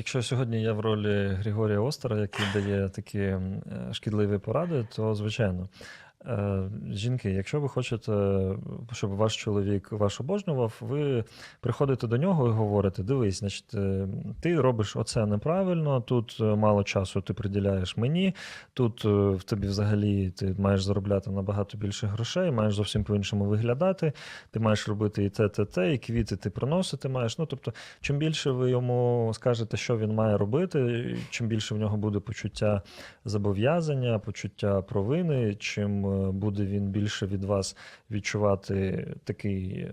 якщо сьогодні я в ролі Григорія Остера, який дає такі е, шкідливі поради, то звичайно. Е, Жінки, якщо ви хочете, щоб ваш чоловік вас обожнював, ви приходите до нього і говорите: дивись, значить, е, ти робиш оце неправильно, тут е, мало часу ти приділяєш мені, тут в тобі взагалі ти маєш заробляти набагато більше грошей, маєш зовсім по-іншому виглядати, ти маєш робити і те, те, те, і квіти ти приносити маєш. Ну, тобто, чим більше ви йому скажете, що він має робити, чим більше в нього буде почуття зобов'язання, почуття провини, чим буде він більше від вас відчувати такий е,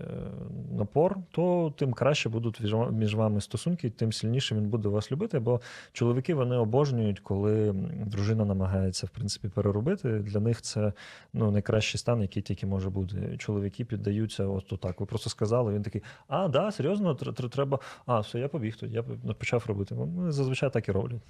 напор, то тим краще будуть між вами стосунки, тим сильніше він буде вас любити. Бо чоловіки вони обожнюють, коли дружина намагається в принципі переробити. Для них це ну найкращий стан, який тільки може бути. Чоловіки піддаються от так. Ви просто сказали. Він такий: а, да, серйозно, тр- тр- треба. А, все, я побіг тоді, я почав робити. Вони зазвичай так і роблять.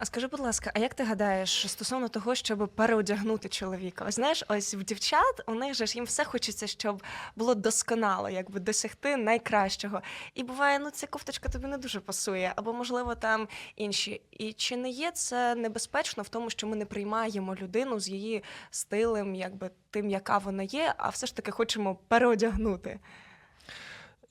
А скажи, будь ласка, а як ти гадаєш стосовно того, щоб переодягнути чоловіка? Ось знаєш, ось в дівчат у них же ж їм все хочеться, щоб було досконало, якби досягти найкращого. І буває, ну ця кофточка тобі не дуже пасує, або можливо там інші. І чи не є це небезпечно в тому, що ми не приймаємо людину з її стилем, якби тим, яка вона є, а все ж таки хочемо переодягнути?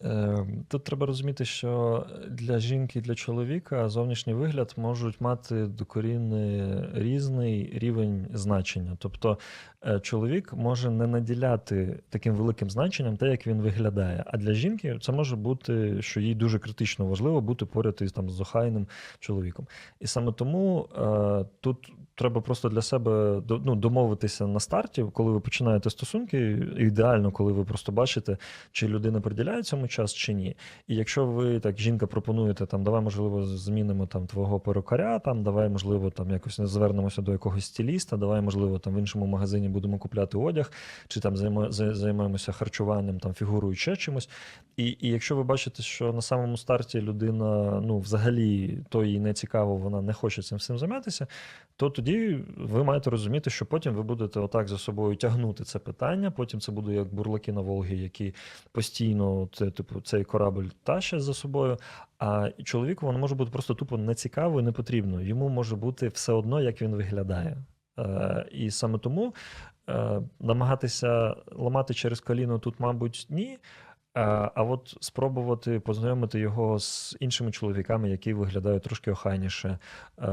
Е, Тут треба розуміти, що для жінки і для чоловіка зовнішній вигляд можуть мати докорінний різний рівень значення. Тобто е, чоловік може не наділяти таким великим значенням те, як він виглядає. А для жінки це може бути, що їй дуже критично важливо бути поряд із там з охайним чоловіком. І саме тому е, тут треба просто для себе ну, домовитися на старті, коли ви починаєте стосунки. Ідеально, коли ви просто бачите, чи людина приділяє цьому час, чи ні. І якщо ви так, жінка пропонуєте, там, давай, можливо, змінимо там твого перукаря, там, давай, можливо, там якось звернемося до якогось стиліста, давай, можливо, там в іншому магазині будемо купляти одяг, чи там займа- займаємося харчуванням, там фігурою ще чимось. І, і якщо ви бачите, що на самому старті людина ну, взагалі то їй не цікаво, вона не хоче цим всім займатися, то тоді ви маєте розуміти, що потім ви будете отак за собою тягнути це питання. Потім це буде як бурлаки на Волгі, які постійно це, типу, цей корабль тащать за собою. А чоловіку воно може бути просто тупо нецікаво і не потрібно. Йому може бути все одно, як він виглядає. Е, і саме тому е, намагатися ламати через коліно тут, мабуть, ні. А, от спробувати познайомити його з іншими чоловіками, які виглядають трошки охайніше,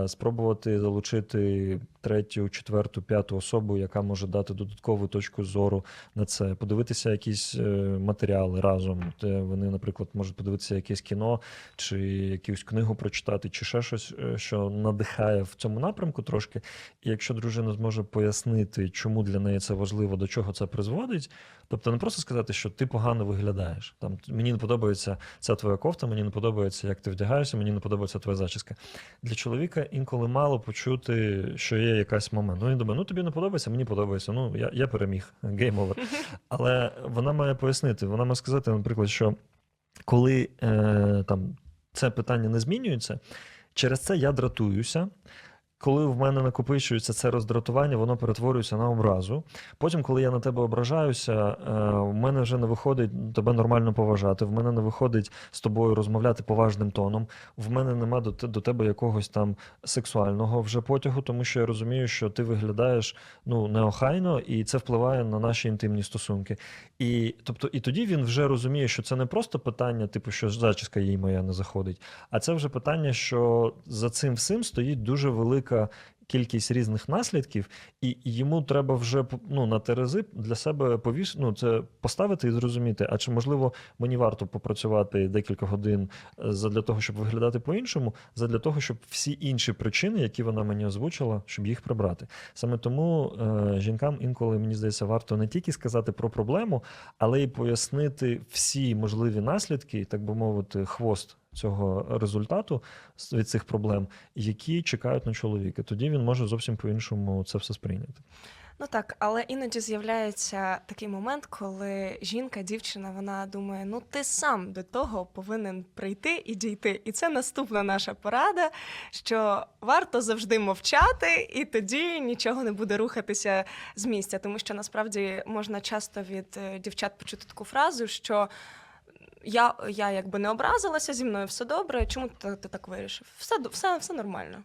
спробувати залучити третю, четверту, п'яту особу, яка може дати додаткову точку зору на це, подивитися якісь е, матеріали разом, де вони, наприклад, можуть подивитися якесь кіно, чи якусь книгу прочитати, чи ще щось, е, що надихає в цьому напрямку трошки. І якщо дружина зможе пояснити, чому для неї це важливо, до чого це призводить, тобто не просто сказати, що ти погано виглядаєш. Там мені не подобається ця твоя кофта, мені не подобається, як ти вдягаєшся, мені не подобається твоя зачіска. Для чоловіка інколи мало почути, що є якась момент. Ну він думає, ну тобі не подобається, мені подобається. Ну я, я переміг, гейм овер. Але вона має пояснити, вона має сказати, наприклад, що коли е, там це питання не змінюється, через це я дратуюся. Коли в мене накопичується це роздратування, воно перетворюється на образу. Потім, коли я на тебе ображаюся, е, в мене вже не виходить тебе нормально поважати, в мене не виходить з тобою розмовляти поважним тоном, в мене нема до, до тебе якогось там сексуального вже потягу, тому що я розумію, що ти виглядаєш ну, неохайно, і це впливає на наші інтимні стосунки. І, тобто, і тоді він вже розуміє, що це не просто питання, типу, що зачіска їй моя не заходить, а це вже питання, що за цим всім стоїть дуже велика кількість різних наслідків, і йому треба вже ну, на терези для себе повіш... ну, це поставити і зрозуміти, а чи можливо мені варто попрацювати декілька годин е, задля того, щоб виглядати по-іншому, задля того, щоб всі інші причини, які вона мені озвучила, щоб їх прибрати. Саме тому е, жінкам інколи мені здається, варто не тільки сказати про проблему, але й пояснити всі можливі наслідки, так би мовити, хвост цього результату від цих проблем, які чекають на чоловіка. Тоді він може зовсім по-іншому це все сприйняти. Ну так, але іноді з'являється такий момент, коли жінка, дівчина, вона думає: ну ти сам до того повинен прийти і дійти. І це наступна наша порада, що варто завжди мовчати, і тоді нічого не буде рухатися з місця. Тому що насправді можна часто від е, дівчат почути таку фразу, що. Я, я якби не образилася зі мною, все добре. Чому ти, ти так вирішив? Все, все, все нормально.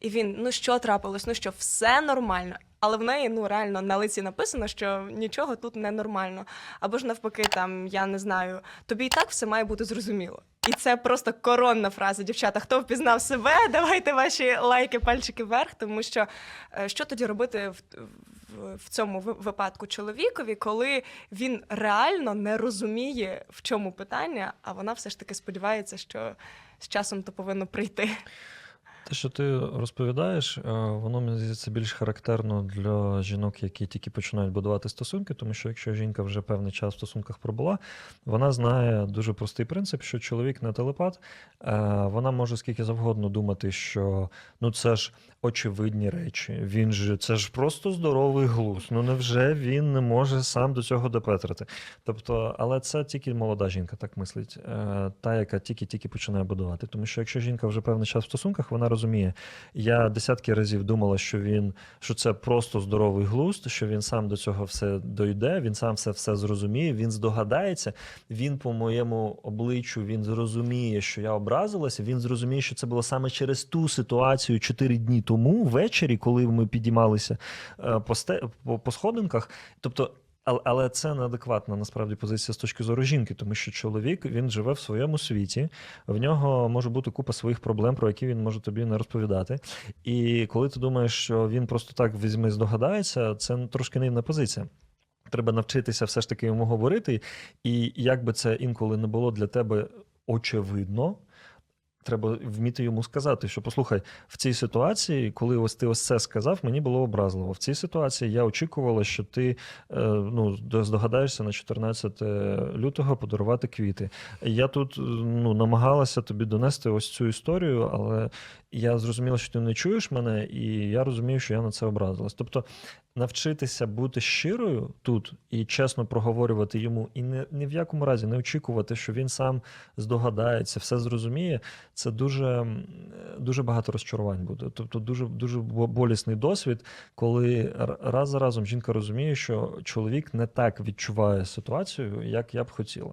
І він: ну що трапилось? Ну що, все нормально. Але в неї ну реально на лиці написано, що нічого тут не нормально. Або ж навпаки, там я не знаю, тобі і так все має бути зрозуміло. І це просто коронна фраза. Дівчата, хто впізнав себе, давайте ваші лайки, пальчики вверх, тому що е, що тоді робити в, в, цьому випадку чоловікові, коли він реально не розуміє, в чому питання, а вона все ж таки сподівається, що з часом то повинно прийти. Те, що ти розповідаєш, е, воно мені здається більш характерно для жінок, які тільки починають будувати стосунки, тому що якщо жінка вже певний час в стосунках пробула, вона знає дуже простий принцип, що чоловік не телепат, е, вона може скільки завгодно думати, що ну це ж очевидні речі. Він же це ж просто здоровий глузд. Ну невже він не може сам до цього допетрити? Тобто, але це тільки молода жінка так мислить, е, та, яка тільки-тільки починає будувати. Тому що якщо жінка вже певний час в стосунках, вона розуміє. Я десятки разів думала, що він що це просто здоровий глузд, що він сам до цього все дойде, він сам все все зрозуміє, він здогадається. Він по моєму обличчю він зрозуміє, що я образилася. Він зрозуміє, що це було саме через ту ситуацію чотири дні тому, ввечері, коли ми підіймалися е, по, сте, по, по сходинках. Тобто. Але, це неадекватна насправді позиція з точки зору жінки, тому що чоловік він живе в своєму світі, в нього може бути купа своїх проблем, про які він може тобі не розповідати. І коли ти думаєш, що він просто так візьме здогадається, це трошки наївна позиція. Треба навчитися все ж таки йому говорити. І як би це інколи не було для тебе очевидно. Треба вміти йому сказати, що послухай, в цій ситуації, коли ось ти ось це сказав, мені було образливо. В цій ситуації я очікувала, що ти е, ну, здогадаєшся на 14 лютого подарувати квіти. Я тут е, ну, намагалася тобі донести ось цю історію, але я зрозуміла, що ти не чуєш мене, і я розумію, що я на це образилась. Тобто навчитися бути щирою тут і чесно проговорювати йому, і не, ні в якому разі не очікувати, що він сам здогадається, все зрозуміє. Це дуже, дуже багато розчарувань буде. Тобто, дуже дуже болісний досвід, коли раз за разом жінка розуміє, що чоловік не так відчуває ситуацію, як я б хотіла.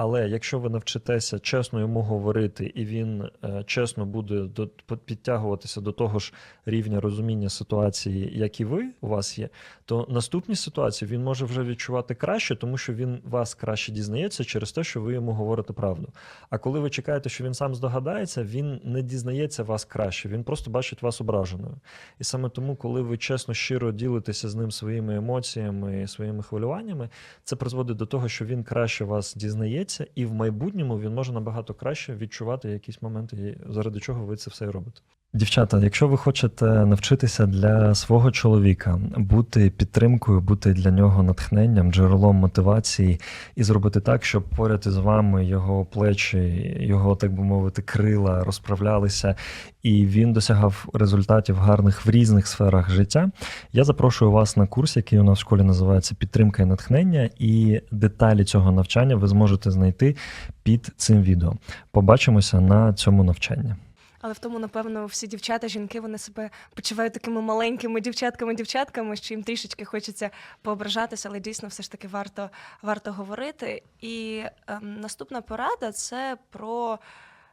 Але якщо ви навчитеся чесно йому говорити, і він е, чесно буде до, підтягуватися до того ж рівня розуміння ситуації, як і ви у вас є, то наступні ситуації він може вже відчувати краще, тому що він вас краще дізнається через те, що ви йому говорите правду. А коли ви чекаєте, що він сам здогадається, він не дізнається вас краще, він просто бачить вас ображеною. І саме тому, коли ви чесно, щиро ділитеся з ним своїми емоціями, своїми хвилюваннями, це призводить до того, що він краще вас дізнається, і в майбутньому він може набагато краще відчувати якісь моменти, заради чого ви це все робите. Дівчата, якщо ви хочете навчитися для свого чоловіка бути підтримкою, бути для нього натхненням, джерелом мотивації і зробити так, щоб поряд із вами його плечі, його, так би мовити, крила розправлялися, і він досягав результатів гарних в різних сферах життя. Я запрошую вас на курс, який у нас в школі називається Підтримка і натхнення, і деталі цього навчання ви зможете знайти під цим відео. Побачимося на цьому навчанні. Але в тому, напевно, всі дівчата, жінки, вони себе почувають такими маленькими дівчатками-дівчатками, що їм трішечки хочеться поображатися, але дійсно все ж таки варто, варто говорити. І ем, наступна порада це про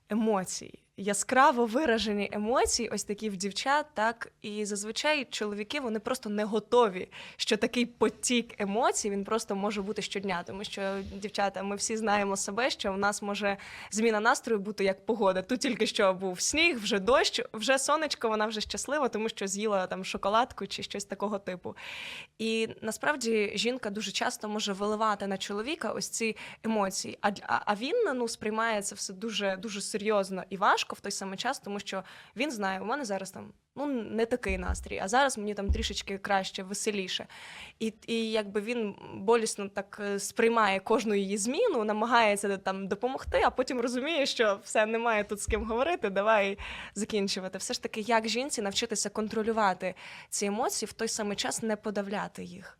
емоції. Яскраво виражені емоції, ось такі в дівчат, так і зазвичай чоловіки вони просто не готові, що такий потік емоцій він просто може бути щодня. Тому що дівчата, ми всі знаємо себе, що в нас може зміна настрою бути як погода. Тут тільки що був сніг, вже дощ, вже сонечко, вона вже щаслива, тому що з'їла там шоколадку чи щось такого типу. І насправді жінка дуже часто може виливати на чоловіка ось ці емоції. А, а, він ну сприймає це все дуже дуже серйозно і важко в той самий час, тому що він знає, у мене зараз там ну не такий настрій, а зараз мені там трішечки краще, веселіше. І, і якби він болісно так е, сприймає кожну її зміну, намагається там допомогти, а потім розуміє, що все немає тут з ким говорити. Давай закінчувати. Все ж таки, як жінці навчитися контролювати ці емоції в той самий час не подавляти їх.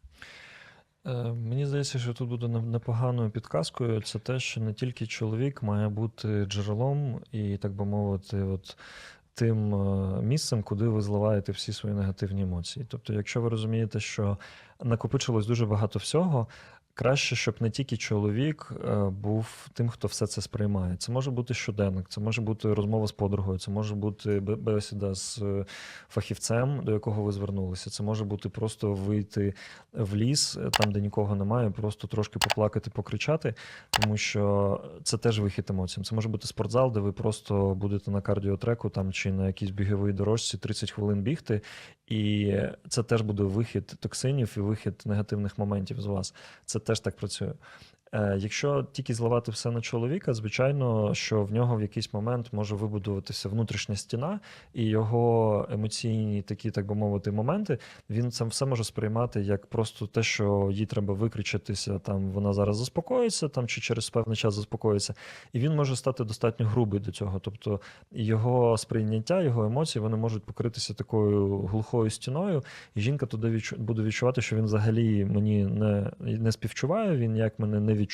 Е, Мені здається, що тут буде непоганою підказкою. Це те, що не тільки чоловік має бути джерелом і, так би мовити, от тим е, місцем, куди ви зливаєте всі свої негативні емоції. Тобто, якщо ви розумієте, що накопичилось дуже багато всього. Краще, щоб не тільки чоловік е, був тим, хто все це сприймає. Це може бути щоденник, це може бути розмова з подругою, це може бути бесіда з е, фахівцем, до якого ви звернулися. Це може бути просто вийти в ліс, е, там, де нікого немає, просто трошки поплакати, покричати, тому що це теж вихід емоціям. Це може бути спортзал, де ви просто будете на кардіотреку там чи на якійсь біговій дорожці 30 хвилин бігти, і це теж буде вихід токсинів і вихід негативних моментів з вас. Це теж так працює. Е, Якщо тільки зливати все на чоловіка, звичайно, що в нього в якийсь момент може вибудуватися внутрішня стіна, і його емоційні такі, так би мовити, моменти, він це все може сприймати як просто те, що їй треба викричатися, там вона зараз заспокоїться, там чи через певний час заспокоїться, і він може стати достатньо грубий до цього. Тобто його сприйняття, його емоції вони можуть покритися такою глухою стіною, і жінка туди відчу- буде відчувати, що він взагалі мені не, не співчуває, він як мене не відчуває,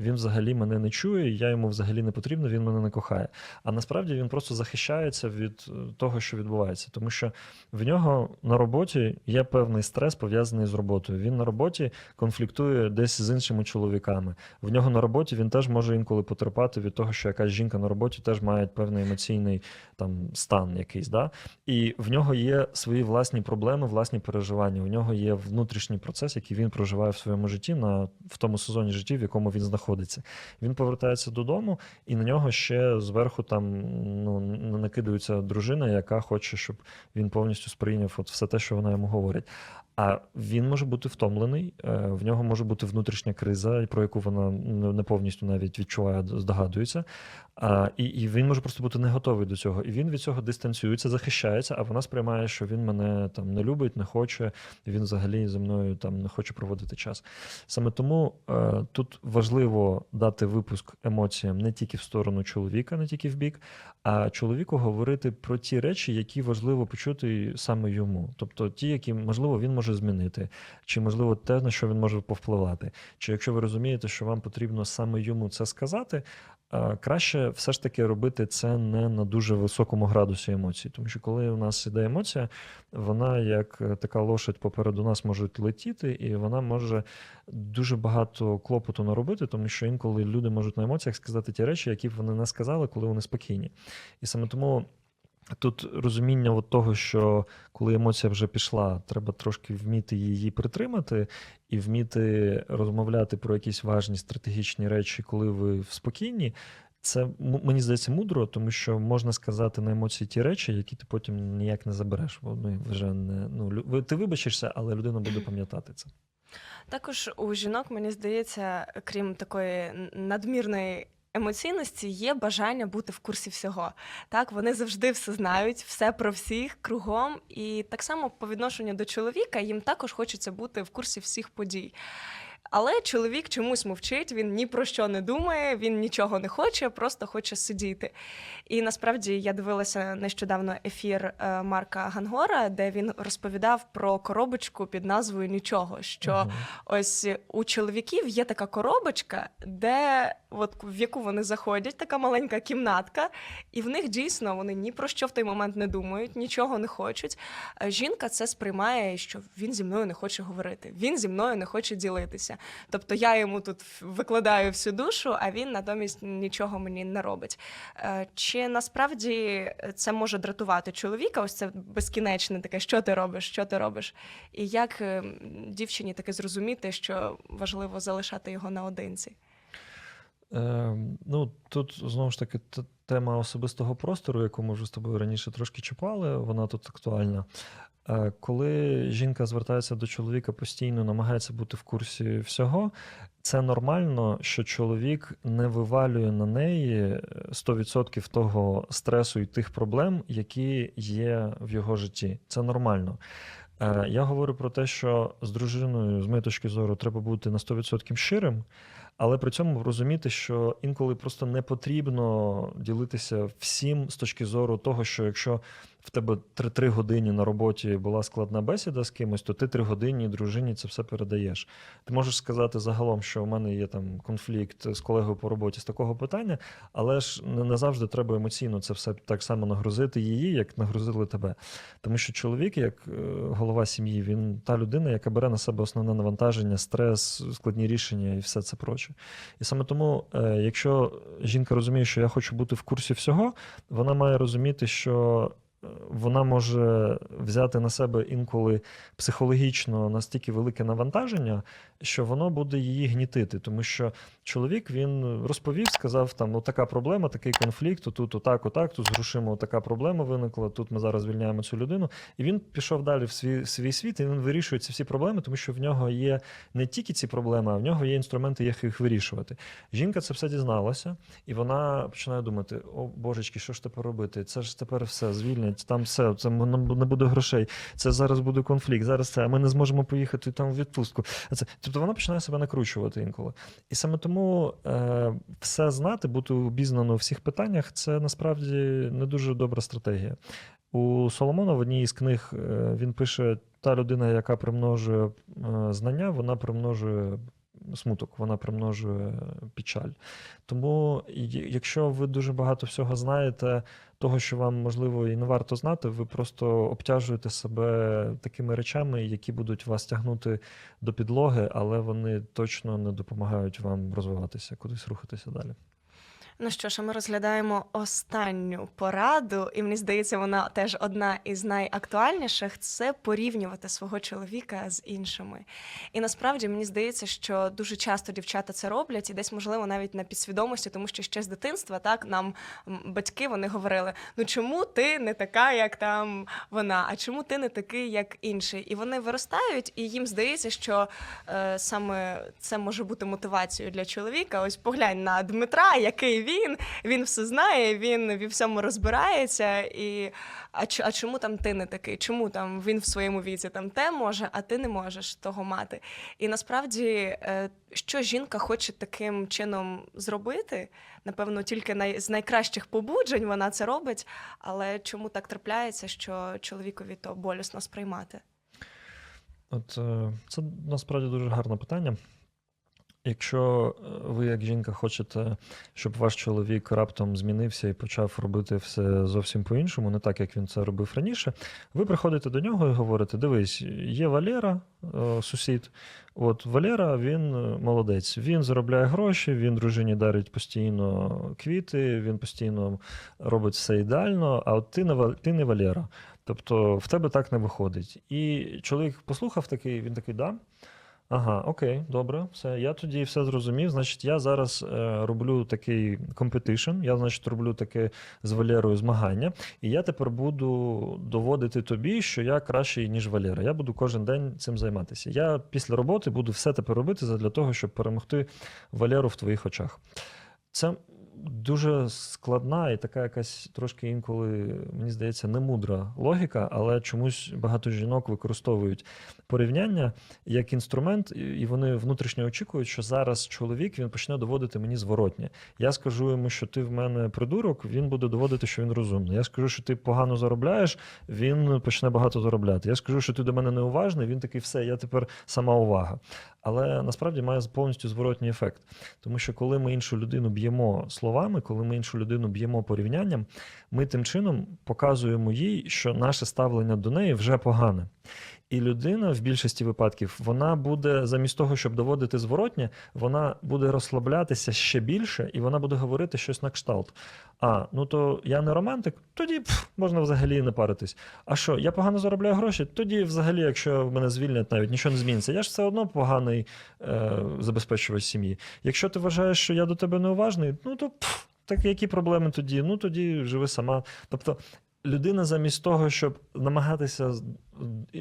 він взагалі мене не чує, я йому взагалі не потрібна, він мене не кохає. А насправді він просто захищається від е, того, що відбувається, тому що в нього на роботі є певний стрес пов'язаний з роботою. Він на роботі конфліктує десь з іншими чоловіками. В нього на роботі він теж може інколи потерпати від того, що якась жінка на роботі теж має певний емоційний там стан якийсь. Да? І в нього є свої власні проблеми, власні переживання. У нього є внутрішній процес, який він проживає в своєму житті на в тому сезоні житті, в якому він знаходиться. Він повертається додому, і на нього ще зверху там ну накидується дружина, яка хоче, щоб він повністю сприйняв от все те, що вона йому говорить. А він може бути втомлений, е, в нього може бути внутрішня криза, про яку вона не повністю навіть відчуває, здогадується. І, і він може просто бути не готовий до цього. І він від цього дистанціюється, захищається, а вона сприймає, що він мене там не любить, не хоче, він взагалі зі мною там не хоче проводити час. Саме тому е, тут важливо дати випуск емоціям не тільки в сторону чоловіка, не тільки в бік, а чоловіку говорити про ті речі, які важливо почути саме йому. Тобто ті, які можливо він може змінити, чи можливо те, на що він може повпливати. Чи якщо ви розумієте, що вам потрібно саме йому це сказати. Краще все ж таки робити це не на дуже високому градусі емоцій, тому що коли у нас іде емоція, вона як е, така лошадь попереду нас може летіти, і вона може дуже багато клопоту наробити, тому що інколи люди можуть на емоціях сказати ті речі, які б вони не сказали, коли вони спокійні. І саме тому. Тут розуміння от того, що коли емоція вже пішла, треба трошки вміти її притримати і вміти розмовляти про якісь важні стратегічні речі, коли ви в спокійні. Це мені здається мудро, тому що можна сказати на емоції ті речі, які ти потім ніяк не забереш. Бо ну, вже не ну ти вибачишся, але людина буде пам'ятати це. Також у жінок, мені здається, крім такої надмірної. Емоційності є бажання бути в курсі всього. Так, вони завжди все знають, все про всіх кругом. І так само по відношенню до чоловіка їм також хочеться бути в курсі всіх подій. Але чоловік чомусь мовчить, він ні про що не думає, він нічого не хоче, просто хоче сидіти. І насправді я дивилася нещодавно ефір е, Марка Гангора, де він розповідав про коробочку під назвою Нічого. Що Мгм. ось у чоловіків є така коробочка, де от в яку вони заходять, така маленька кімнатка, і в них дійсно вони ні про що в той момент не думають, нічого не хочуть. Жінка це сприймає, що він зі мною не хоче говорити, він зі мною не хоче ділитися. Тобто я йому тут викладаю всю душу, а він натомість нічого мені не робить. Е, Чи насправді це може дратувати чоловіка? Ось це безкінечне таке, що ти робиш, що ти робиш? І як е, дівчині таки зрозуміти, що важливо залишати його наодинці? Е, ну, тут знову ж таки тема особистого простору, яку ми вже з тобою раніше трошки чіпали, вона тут актуальна. Е, коли жінка звертається до чоловіка постійно, намагається бути в курсі всього, це нормально, що чоловік не вивалює на неї е, 100% того стресу і тих проблем, які є в його житті. Це нормально. Е, Я говорю про те, що з дружиною, з моєї точки зору, треба бути на 100% щирим, але при цьому розуміти, що інколи просто не потрібно ділитися всім з точки зору того, що якщо в тебе три, три години на роботі була складна бесіда з кимось, то ти три години дружині це все передаєш. Ти можеш сказати загалом, що у мене є там конфлікт з колегою по роботі з такого питання, але ж не, завжди треба емоційно це все так само нагрузити її, як нагрузили тебе. Тому що чоловік, як е, голова сім'ї, він та людина, яка бере на себе основне навантаження, стрес, складні рішення і все це проче. І саме тому, е, якщо жінка розуміє, що я хочу бути в курсі всього, вона має розуміти, що вона може взяти на себе інколи психологічно настільки велике навантаження, що воно буде її гнітити. Тому що чоловік він розповів, сказав: там така проблема, такий конфлікт, тут отак, отак, тут з грошима така проблема виникла. Тут ми зараз звільняємо цю людину. І він пішов далі в свій, в свій світ, і він вирішує ці всі проблеми, тому що в нього є не тільки ці проблеми, а в нього є інструменти, як їх вирішувати. Жінка це все дізналася, і вона починає думати: о божечки, що ж тепер робити? Це ж тепер все звільнять, там все, це не буде грошей. Це зараз буде конфлікт. Зараз це, а ми не зможемо поїхати там в відпустку. Це тобто вона починає себе накручувати інколи. І саме тому е, все знати, бути обізнано у всіх питаннях, це насправді не дуже добра стратегія. У Соломона в одній із книг е, він пише: та людина, яка примножує е, знання, вона примножує смуток, вона примножує печаль. Тому, якщо ви дуже багато всього знаєте, того, що вам можливо і не варто знати, ви просто обтяжуєте себе такими речами, які будуть вас тягнути до підлоги, але вони точно не допомагають вам розвиватися, кудись рухатися далі. Ну що ж, ми розглядаємо останню пораду, і мені здається, вона теж одна із найактуальніших це порівнювати свого чоловіка з іншими. І насправді мені здається, що дуже часто дівчата це роблять, і десь, можливо, навіть на підсвідомості, тому що ще з дитинства так нам батьки вони говорили: ну чому ти не така, як там вона, а чому ти не такий, як інший? І вони виростають, і їм здається, що е, саме це може бути мотивацією для чоловіка. Ось поглянь на Дмитра, який він, він все знає, він в всьому розбирається. І а, а чому там ти не такий? Чому там він в своєму віці там те може, а ти не можеш того мати? І насправді, е, що жінка хоче таким чином зробити, напевно, тільки най- з найкращих побуджень вона це робить. Але чому так трапляється, що чоловікові то болісно сприймати? От е, це насправді дуже гарне питання. Якщо е, ви, як жінка, хочете, щоб ваш чоловік раптом змінився і почав робити все зовсім по-іншому, не так, як він це робив раніше, ви приходите до нього і говорите: дивись, є Валера, е, сусід. От Валера, він е, молодець, він заробляє гроші, він дружині дарить постійно квіти, він постійно робить все ідеально, а от ти не, ти не Валера. Тобто в тебе так не виходить. І чоловік послухав такий, він такий, да. Ага, окей, добре, все. Я тоді все зрозумів. Значить, я зараз е, роблю такий компетишн, я, значить, роблю таке з Валерою змагання, і я тепер буду доводити тобі, що я кращий, ніж Валера. Я буду кожен день цим займатися. Я після роботи буду все тепер робити для того, щоб перемогти Валеру в твоїх очах. Це дуже складна і така якась трошки інколи, мені здається, немудра логіка, але чомусь багато жінок використовують порівняння як інструмент, і- вони внутрішньо очікують, що зараз чоловік він почне доводити мені зворотнє. Я скажу йому, що ти в мене придурок, він буде доводити, що він розумний. Я скажу, що ти погано заробляєш, він почне багато заробляти. Я скажу, що ти до мене неуважний, він такий, все, я тепер сама увага. Але насправді має повністю зворотній ефект. Тому що коли ми іншу людину б'ємо словами, коли ми іншу людину б'ємо порівнянням, ми тим чином показуємо їй, що наше ставлення до неї вже погане. І людина в більшості випадків вона буде замість того, щоб доводити зворотнє, вона буде розслаблятися ще більше, і вона буде говорити щось на кшталт. А, ну то я не романтик, тоді пф, можна взагалі не паритись. А що, я погано заробляю гроші? Тоді, взагалі, якщо мене звільнять, навіть нічого не зміниться. Я ж все одно поганий е, забезпечувач сім'ї. Якщо ти вважаєш, що я до тебе неуважний, ну то пф, так які проблеми тоді? Ну тоді живи сама. Тобто. Людина замість того, щоб намагатися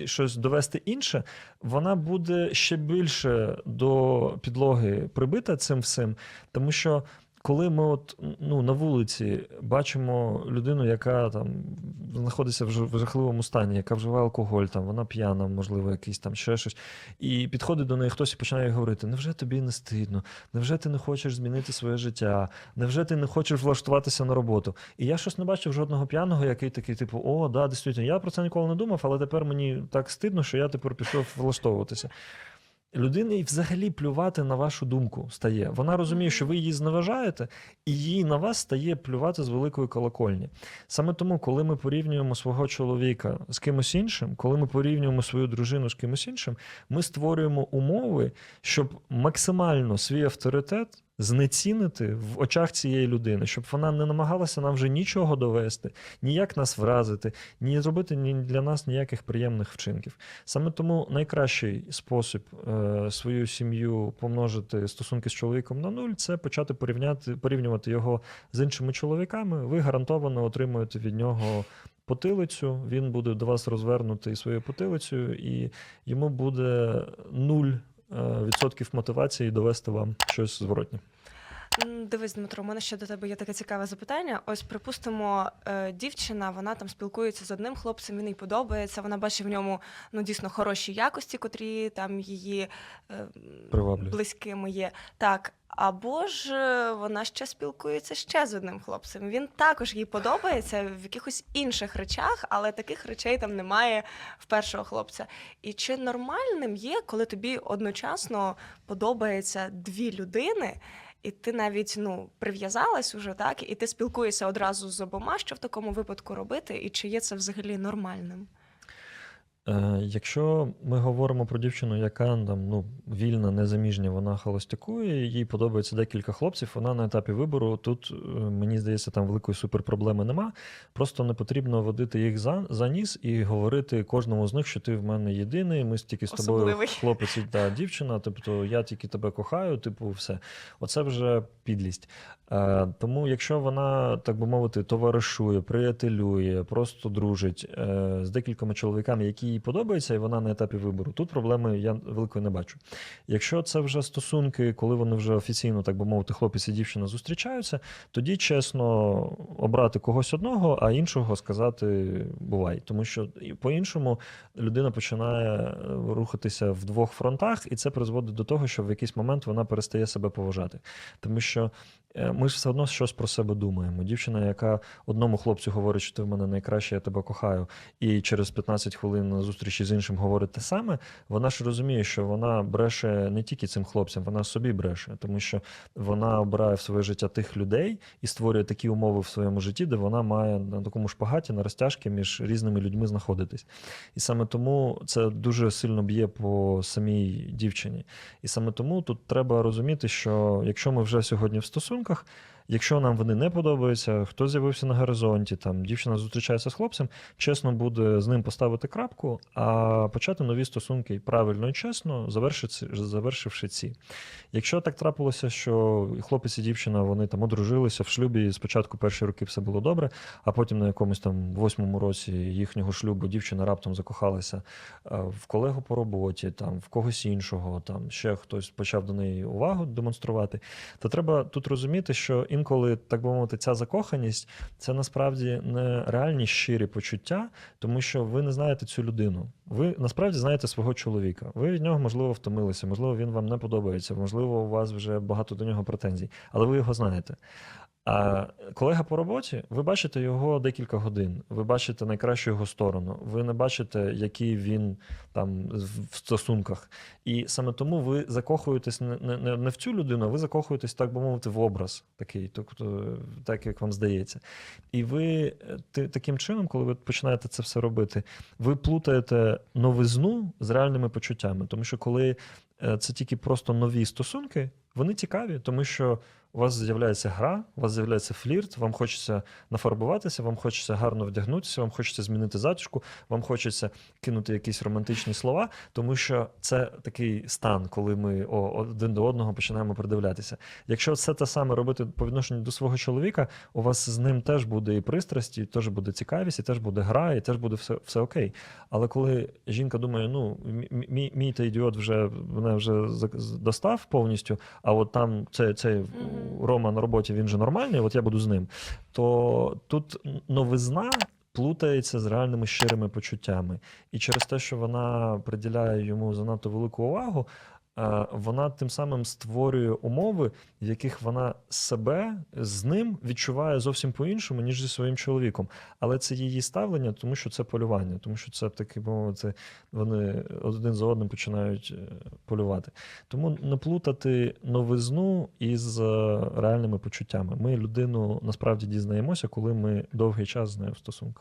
щось довести інше, вона буде ще більше до підлоги прибита цим всім, тому що коли ми от ну на вулиці бачимо людину, яка там знаходиться в жах- в жахливому стані, яка вживає алкоголь, там, вона п'яна, можливо, якийсь там ще щось. І підходить до неї хтось і починає говорити: невже тобі не стидно? Невже ти не хочеш змінити своє життя? Невже ти не хочеш влаштуватися на роботу? І я щось не бачив жодного п'яного, який такий, типу, о, да, дійсно, я про це ніколи не думав, але тепер мені так стидно, що я тепер пішов влаштовуватися. Людині взагалі плювати на вашу думку стає. Вона розуміє, що ви її зневажаєте, і їй на вас стає плювати з великої колокольні. Саме тому, коли ми порівнюємо свого чоловіка з кимось іншим, коли ми порівнюємо свою дружину з кимось іншим, ми створюємо умови, щоб максимально свій авторитет знецінити в очах цієї людини, щоб вона не намагалася нам вже нічого довести, ніяк нас вразити, ні зробити ні для нас ніяких приємних вчинків. Саме тому найкращий спосіб е, свою сім'ю помножити стосунки з чоловіком на нуль це почати порівняти, порівнювати його з іншими чоловіками. Ви гарантовано отримуєте від нього. Потилицю, він буде до вас розвернутий своєю потилицею, і йому буде нуль відсотків мотивації довести вам щось зворотнє. Дивись, Дмитро, у мене ще до тебе є таке цікаве запитання. Ось, припустимо, е, дівчина, вона там спілкується з одним хлопцем, він їй подобається. Вона бачить в ньому ну дійсно хороші якості, котрі там її е, близькими є. Так. Або ж е, вона ще спілкується ще з одним хлопцем. Він також їй подобається в якихось інших речах, але таких речей там немає в першого хлопця. І чи нормальним є, коли тобі одночасно подобається дві людини, і ти навіть ну прив'язалась уже, так, і ти спілкуєшся одразу з обома, що в такому випадку робити, і чи є це взагалі нормальним? Е, Якщо ми говоримо про дівчину, яка там ну, вільна, незаміжня, вона холостякує, їй подобається декілька хлопців, вона на етапі вибору. Тут, е, мені здається, там великої суперпроблеми нема. Просто не потрібно водити їх за, за ніс і говорити кожному з них, що ти в мене єдиний, ми тільки з тобою Особливий. хлопець та дівчина, тобто я тільки тебе кохаю, типу, все. Оце вже підлість. Е, Тому, якщо вона, так би мовити, товаришує, приятелює, просто дружить з декількома чоловіками, які їй подобаються, і вона на етапі вибору, тут проблеми я великої не бачу. Якщо це вже стосунки, коли вони вже офіційно, так би мовити, хлопець і дівчина зустрічаються, тоді чесно обрати когось одного, а іншого сказати бувай. Тому що по-іншому людина починає е, рухатися в двох фронтах, і це призводить до того, що в якийсь момент вона перестає себе поважати. Тому що ми ж все одно щось про себе думаємо. Дівчина, яка одному хлопцю говорить, що ти в мене найкраще, я тебе кохаю, і через 15 хвилин на зустрічі з іншим говорить те саме, вона ж розуміє, що вона бреше не тільки цим хлопцям, вона собі бреше, тому що вона обирає в своє життя тих людей і створює такі умови в своєму житті, де вона має на такому шпагаті, на розтяжки між різними людьми знаходитись. І саме тому це дуже сильно б'є по самій дівчині. І саме тому тут треба розуміти, що якщо ми вже сьогодні в стосунках, рамках якщо нам вони не подобаються, хто з'явився на горизонті, там дівчина зустрічається з хлопцем, чесно буде з ним поставити крапку, а почати нові стосунки правильно і чесно, завершити, завершивши ці. Якщо так трапилося, що хлопець і дівчина вони там одружилися в шлюбі, спочатку перші роки все було добре, а потім на якомусь там восьмому році їхнього шлюбу дівчина раптом закохалася е, в колегу по роботі, там в когось іншого, там ще хтось почав до неї увагу демонструвати, то треба тут розуміти, що інколи, так би мовити, ця закоханість це насправді не реальні щирі почуття, тому що ви не знаєте цю людину. Ви насправді знаєте свого чоловіка. Ви від нього, можливо, втомилися, можливо, він вам не подобається, можливо, у вас вже багато до нього претензій, але ви його знаєте. А колега по роботі, ви бачите його декілька годин, ви бачите найкращу його сторону, ви не бачите, який він там в стосунках. І саме тому ви закохуєтесь не, не, не в цю людину, а ви закохуєтесь, так би мовити, в образ такий, тобто так, як вам здається. І ви ти, таким чином, коли ви починаєте це все робити, ви плутаєте новизну з реальними почуттями. Тому що коли е, це тільки просто нові стосунки, вони цікаві, тому що у вас з'являється гра, у вас з'являється флірт, вам хочеться нафарбуватися, вам хочеться гарно вдягнутися, вам хочеться змінити затишку, вам хочеться кинути якісь романтичні слова, тому що це такий стан, коли ми один до одного починаємо придивлятися. Якщо це те саме робити по відношенню до свого чоловіка, у вас з ним теж буде і пристрасті, і теж буде цікавість, і теж буде гра, і теж буде все, все окей. Але коли жінка думає, ну мій, мій, та ідіот вже мене вже достав повністю, а от там цей, цей. Рома на роботі він же нормальний, от я буду з ним. То тут новизна плутається з реальними щирими почуттями. І через те, що вона приділяє йому занадто велику увагу, вона тим самим створює умови, в яких вона себе з ним відчуває зовсім по-іншому, ніж зі своїм чоловіком. Але це її ставлення, тому що це полювання, тому що це таки мовити, вони один за одним починають е, полювати. Тому не плутати новизну із е, реальними почуттями. Ми людину насправді дізнаємося, коли ми довгий час з нею в стосунках.